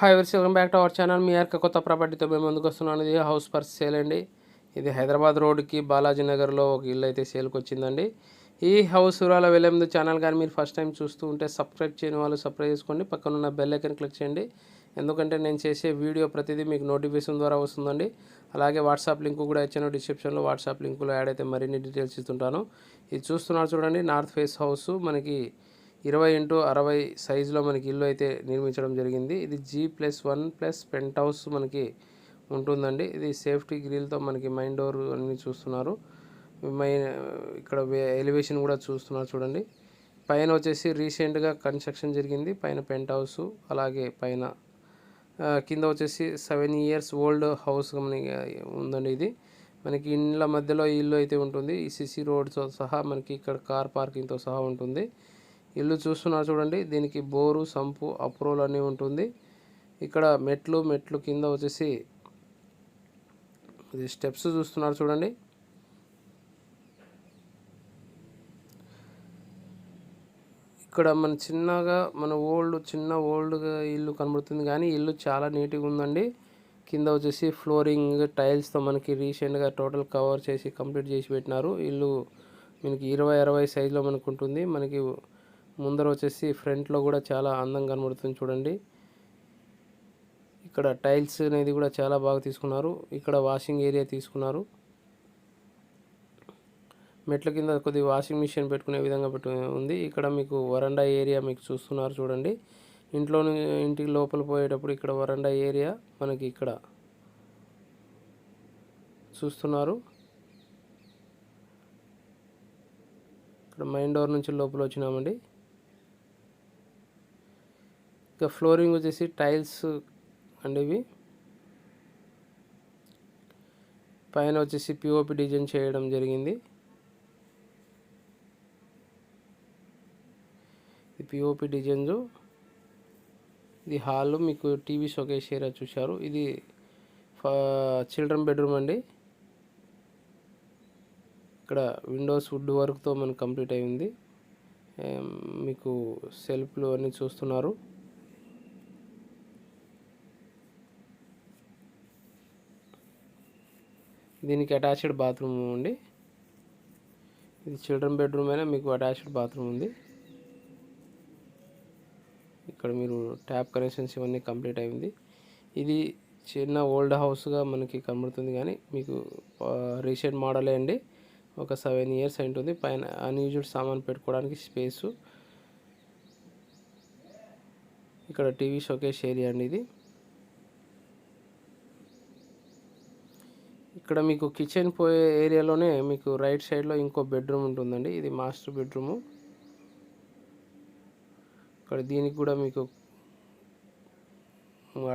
Hi viewers welcome back to our channel మీ యొక్క కొత్త ప్రాపర్టీతో మేము ముందుకు వస్తున్నాను ఇది హౌస్ పర్ సేల్ అండి. ఇది హైదరాబాద్ రోడ్కి బాలాజీ నగర్లో ఒక ఇల్లు అయితే సేల్కి వచ్చిందండి. ఈ హౌస్ వివరాల వెళ్ళే ముందు ఛానల్ కానీ మీరు ఫస్ట్ టైం చూస్తూ ఉంటే సబ్స్క్రైబ్ చేయని వాళ్ళు సబ్స్క్రైబ్ చేసుకోండి. పక్కన ఉన్న బెల్ ఐకన్ క్లిక్ చేయండి. ఎందుకంటే నేను చేసే వీడియో ప్రతిదీ మీకు నోటిఫికేషన్ ద్వారా వస్తుందండి. అలాగే వాట్సాప్ లింక్ కూడా ఇచ్చాను. డిస్క్రిప్షన్లో వాట్సాప్ లింకులో యాడ్ అయితే మరిన్ని డీటెయిల్స్ ఇస్తుంటాను. ఇది చూస్తున్నారు చూడండి నార్త్ ఫేస్ హౌస్ మనకి ఇరవై ఇంటూ అరవై సైజులో మనకి ఇల్లు అయితే నిర్మించడం జరిగింది. ఇది G plus one plus penthouse మనకి ఉంటుందండి. ఇది సేఫ్టీ గ్రిల్తో మనకి మైన్ డోర్ అన్ని చూస్తున్నారు. మైన్ ఇక్కడ ఎలివేషన్ కూడా చూస్తున్నారు చూడండి. పైన వచ్చేసి రీసెంట్గా కన్స్ట్రక్షన్ జరిగింది. పైన పెంట్ హౌస్ అలాగే పైన కింద వచ్చేసి సెవెన్ ఇయర్స్ ఓల్డ్ హౌస్ మనకి ఉందండి ఇది. మనకి ఇండ్ల మధ్యలో ఇల్లు అయితే ఉంటుంది. ఈ సిసి రోడ్తో సహా మనకి ఇక్కడ కార్ పార్కింగ్తో సహా ఉంటుంది. ఇల్లు చూస్తున్నారు చూడండి. దీనికి బోరు సంపు అప్రూవల్ అన్నీ ఉంటుంది. ఇక్కడ మెట్లు మెట్లు కింద వచ్చేసి ఇది స్టెప్స్ చూస్తున్నారు చూడండి. ఇక్కడ మన చిన్నగా మన ఓల్డ్ చిన్న ఓల్డ్గా ఇల్లు కనబడుతుంది. కానీ ఇల్లు చాలా నీట్గా ఉందండి. కింద వచ్చేసి ఫ్లోరింగ్ టైల్స్తో మనకి రీసెంట్గా టోటల్ కవర్ చేసి కంప్లీట్ చేసి పెట్టినారు. ఇల్లు మనకి ఇరవై అరవై సైజులో మనకు ఉంటుంది. మనకి ముందర వచ్చేసి ఫ్రంట్లో కూడా చాలా అందంగా కనబడుతుంది చూడండి. ఇక్కడ టైల్స్ అనేది కూడా చాలా బాగా తీసుకున్నారు. ఇక్కడ వాషింగ్ ఏరియా తీసుకున్నారు. మెట్ల కింద కొద్ది వాషింగ్ మిషన్ పెట్టుకునే విధంగా పెట్టు ఉంది. ఇక్కడ మీకు వరండా ఏరియా మీకు చూస్తున్నారు చూడండి. ఇంట్లో ఇంటికి లోపల పోయేటప్పుడు ఇక్కడ వరండా ఏరియా మనకి ఇక్కడ చూస్తున్నారు. ఇక్కడ మైన్ డోర్ నుంచి లోపల వచ్చినామండి. ఇంకా ఫ్లోరింగ్ వచ్చేసి టైల్స్ అండి ఇవి పైన వచ్చేసి పిఓపి డిజైన్ చేయడం జరిగింది. ఇది పిఓపి డిజైన్స్ ఇది హాల్ మీకు టీవీ షోకేస్ ఏరియా చూశారు. ఇది చిల్డ్రన్ బెడ్రూమ్ అండి. ఇక్కడ విండోస్ వుడ్ వర్క్తో మనకు కంప్లీట్ అయింది. మీకు సెల్ఫ్లు అన్నీ చూస్తున్నారు. దీనికి అటాచ్డ్ బాత్రూమ్ అండి ఇది చిల్డ్రన్ బెడ్రూమ్ అయినా మీకు అటాచ్డ్ బాత్రూమ్ ఉంది. ఇక్కడ మీరు ట్యాప్ కనెక్షన్స్ ఇవన్నీ కంప్లీట్ అయింది. ఇది చిన్న ఓల్డ్ హౌస్గా మనకి కనబడుతుంది కానీ మీకు రీసెంట్ మోడలే అండి. ఒక సెవెన్ ఇయర్స్ అయి ఉంటుంది పైన అన్యూజువల్ సామాన్ పెట్టుకోవడానికి స్పేసు. ఇక్కడ టీవీ షోకేష్ ఏరియా అండి ఇది. ఇక్కడ మీకు కిచెన్ పోయే ఏరియాలోనే మీకు రైట్ సైడ్లో ఇంకో బెడ్రూమ్ ఉంటుందండి. ఇది మాస్టర్ బెడ్రూము. ఇక్కడ దీనికి కూడా మీకు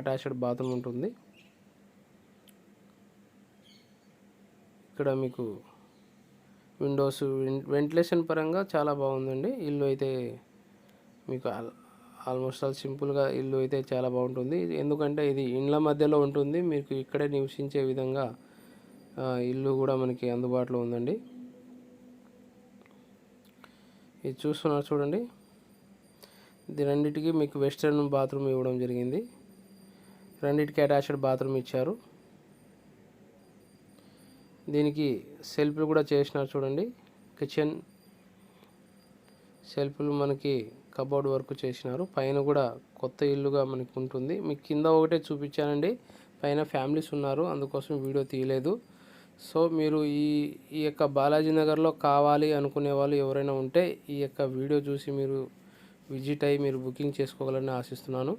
అటాచ్డ్ బాత్రూమ్ ఉంటుంది. ఇక్కడ మీకు విండోస్ వెంటిలేషన్ పరంగా చాలా బాగుందండి. ఇల్లు అయితే మీకు ఆల్మోస్ట్ ఆల్ సింపుల్గా ఇల్లు అయితే చాలా బాగుంటుంది. ఎందుకంటే ఇది ఇండ్ల మధ్యలో ఉంటుంది. మీకు ఇక్కడే నివసించే విధంగా ఇల్లు కూడా మనకి అందుబాటులో ఉందండి. ఇది చూస్తున్నారు చూడండి. ఇది మీకు వెస్ట్రన్ బాత్రూమ్ ఇవ్వడం జరిగింది. రెండింటికి అటాచ్డ్ బాత్రూమ్ ఇచ్చారు. దీనికి సెల్ఫ్లు కూడా చేసినారు చూడండి. కిచెన్ సెల్ఫ్లు మనకి కబోర్డ్ వర్క్ చేసినారు. పైన కూడా కొత్త ఇల్లుగా మనకు ఉంటుంది. మీకు కింద ఒకటే చూపించానండి. పైన ఫ్యామిలీస్ ఉన్నారు. అందుకోసం వీడియో తీయలేదు. సో మీరు ఈ ఈ యొక్క బాలాజీ నగర్లో కావాలి అనుకునే వాళ్ళు ఎవరైనా ఉంటే ఈ యొక్క వీడియో చూసి మీరు విజిట్ అయ్యి మీరు బుకింగ్ చేసుకోగలని ఆశిస్తున్నాను.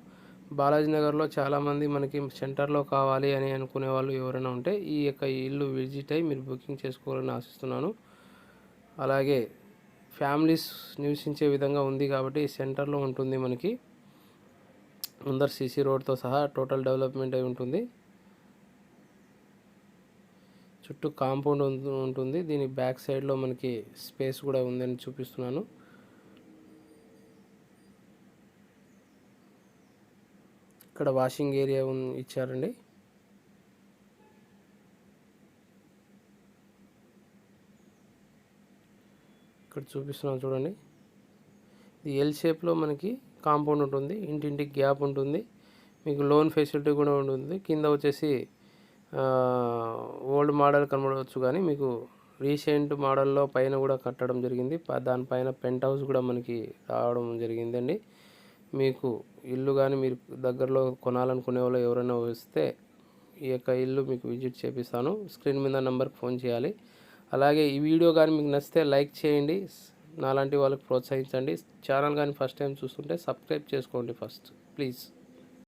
బాలాజీ నగర్లో చాలామంది మనకి సెంటర్లో కావాలి అని అనుకునే వాళ్ళు ఎవరైనా ఉంటే ఈ యొక్క ఇల్లు విజిట్ అయ్యి మీరు బుకింగ్ చేసుకోవాలని ఆశిస్తున్నాను. అలాగే ఫ్యామిలీస్ నివసించే విధంగా ఉంది కాబట్టి సెంటర్లో ఉంటుంది మనకి. ముందర సీసీ రోడ్తో సహా టోటల్ డెవలప్మెంట్ అయి ఉంటుంది. చుట్టూ కాంపౌండ్ ఉంటుంది. దీని బ్యాక్ సైడ్లో మనకి స్పేస్ కూడా ఉందని చూపిస్తున్నాను. ఇక్కడ వాషింగ్ ఏరియా ఇచ్చారండి. ఇక్కడ చూపిస్తున్నాను చూడండి. ఇది ఎల్ షేప్లో మనకి కాంపౌండ్ ఉంటుంది. ఇంటింటికి గ్యాప్ ఉంటుంది. మీకు లోన్ ఫెసిలిటీ కూడా ఉంటుంది. కింద వచ్చేసి ఓల్డ్ మోడల్ కనబడవచ్చు కానీ మీకు రీసెంట్ మోడల్లో పైన కూడా కట్టడం జరిగింది. దానిపైన పెంట్ హౌస్ కూడా మనకి రావడం జరిగిందండి. మీకు ఇల్లు కానీ మీరు దగ్గరలో కొనాలనుకునే వాళ్ళు ఎవరైనా వస్తే ఈ యొక్క ఇల్లు మీకు విజిట్ చేపిస్తాను. స్క్రీన్ మీద నెంబర్కి ఫోన్ చేయాలి. అలాగే ఈ వీడియో కానీ మీకు నచ్చితే లైక్ చేయండి. నాలాంటి వాళ్ళకి ప్రోత్సహించండి. ఛానల్ కానీ ఫస్ట్ టైం చూస్తుంటే సబ్స్క్రైబ్ చేసుకోండి ఫస్ట్ ప్లీజ్